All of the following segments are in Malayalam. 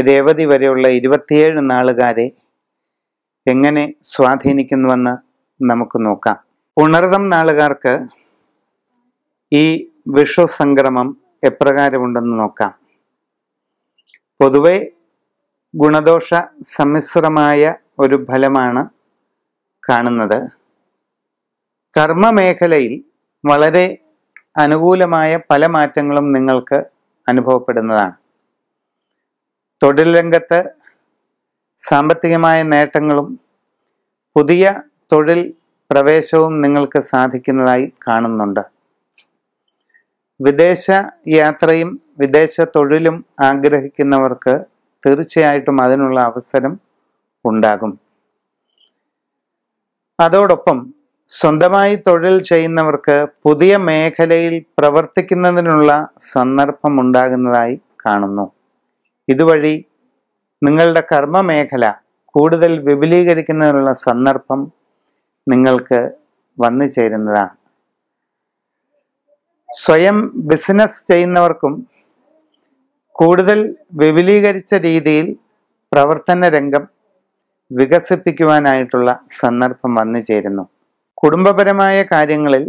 രേവതി വരെയുള്ള ഇരുപത്തിയേഴ് നാളുകാരെ എങ്ങനെ സ്വാധീനിക്കുന്നുവെന്ന് നമുക്ക് നോക്കാം. ഉണർതം നാളുകാർക്ക് ഈ വിഷു സംക്രമം എപ്രകാരമുണ്ടെന്ന് നോക്കാം. പൊതുവെ ഗുണദോഷ സമ്മിശ്രമായ ഒരു ഫലമാണ് കാണുന്നത്. കർമ്മമേഖലയിൽ വളരെ അനുകൂലമായ പല മാറ്റങ്ങളും നിങ്ങൾക്ക് അനുഭവപ്പെടുന്നതാണ്. തൊഴിൽ രംഗത്ത് സാമ്പത്തികമായ നേട്ടങ്ങളും പുതിയ തൊഴിൽ പ്രവേശവും നിങ്ങൾക്ക് സാധിക്കുന്നതായി കാണുന്നുണ്ട്. വിദേശ യാത്രയും വിദേശ തൊഴിലും ആഗ്രഹിക്കുന്നവർക്ക് തീർച്ചയായിട്ടും അതിനുള്ള അവസരം ഉണ്ടാകും. അതോടൊപ്പം സ്വന്തമായി തൊഴിൽ ചെയ്യുന്നവർക്ക് പുതിയ മേഖലയിൽ പ്രവർത്തിക്കുന്നതിനുള്ള സന്ദർഭം ഉണ്ടാകുന്നതായി കാണുന്നു. ഇതുവഴി നിങ്ങളുടെ കർമ്മമേഖല കൂടുതൽ വിപുലീകരിക്കുന്നതിനുള്ള സന്ദർഭം നിങ്ങൾക്ക് വന്നു ചേരുന്നതാണ്. സ്വയം ബിസിനസ് ചെയ്യുന്നവർക്കും കൂടുതൽ വിപുലീകരിച്ച രീതിയിൽ പ്രവർത്തന രംഗം വികസിപ്പിക്കുവാനായിട്ടുള്ള സന്ദർഭം വന്നു ചേരുന്നു. കുടുംബപരമായ കാര്യങ്ങളിൽ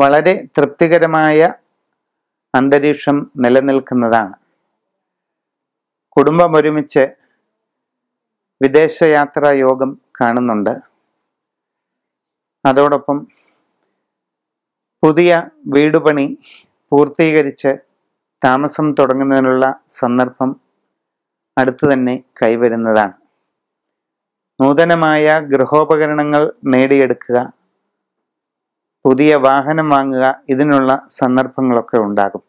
വളരെ തൃപ്തികരമായ അന്തരീക്ഷം നിലനിൽക്കുന്നതാണ്. കുടുംബം ഒരുമിച്ച് വിദേശയാത്രാ യോഗം കാണുന്നുണ്ട്. അതോടൊപ്പം പുതിയ വീടുപണി പൂർത്തീകരിച്ച് താമസം തുടങ്ങുന്നതിനുള്ള സന്ദർഭം അടുത്തു തന്നെ കൈവരുന്നതാണ്. നൂതനമായ ഗൃഹോപകരണങ്ങൾ നേടിയെടുക്കുക പുതിയ വാഹനം വാങ്ങുക ഇതിനുള്ള സന്ദർഭങ്ങളൊക്കെ ഉണ്ടാകും.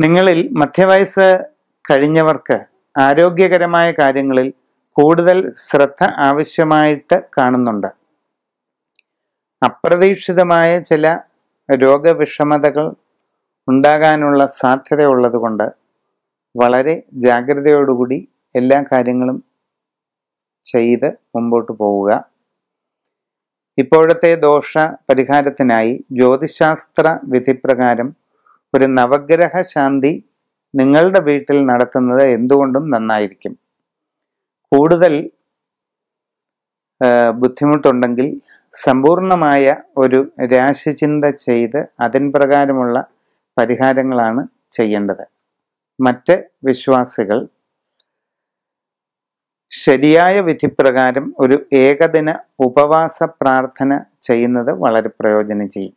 നിങ്ങളിൽ മധ്യവയസ്സ് കഴിഞ്ഞവർക്ക് ആരോഗ്യകരമായ കാര്യങ്ങളിൽ കൂടുതൽ ശ്രദ്ധ ആവശ്യമായിട്ട് കാണുന്നുണ്ട്. അപ്രതീക്ഷിതമായ ചില രോഗവിഷമതകൾ ഉണ്ടാകാനുള്ള സാധ്യത ഉള്ളതുകൊണ്ട് വളരെ ജാഗ്രതയോടുകൂടി എല്ലാ കാര്യങ്ങളും ചെയ്ത് മുമ്പോട്ട് പോവുക. ഇപ്പോഴത്തെ ദോഷ പരിഹാരത്തിനായി ജ്യോതിശാസ്ത്ര വിധിപ്രകാരം ഒരു നവഗ്രഹ ശാന്തി നിങ്ങളുടെ വീട്ടിൽ നടത്തുന്നത് എന്തുകൊണ്ടും നന്നായിരിക്കും. കൂടുതൽ ബുദ്ധിമുട്ടുണ്ടെങ്കിൽ സമ്പൂർണമായ ഒരു രാശിചിന്ത ചെയ്ത് അതിൻ പ്രകാരമുള്ള പരിഹാരങ്ങളാണ് ചെയ്യേണ്ടത്. മറ്റ് വിശ്വാസികൾ ശരിയായ വിധിപ്രകാരം ഒരു ഏകദിന ഉപവാസ പ്രാർത്ഥന ചെയ്യുന്നത് വളരെ പ്രയോജനം ചെയ്യും.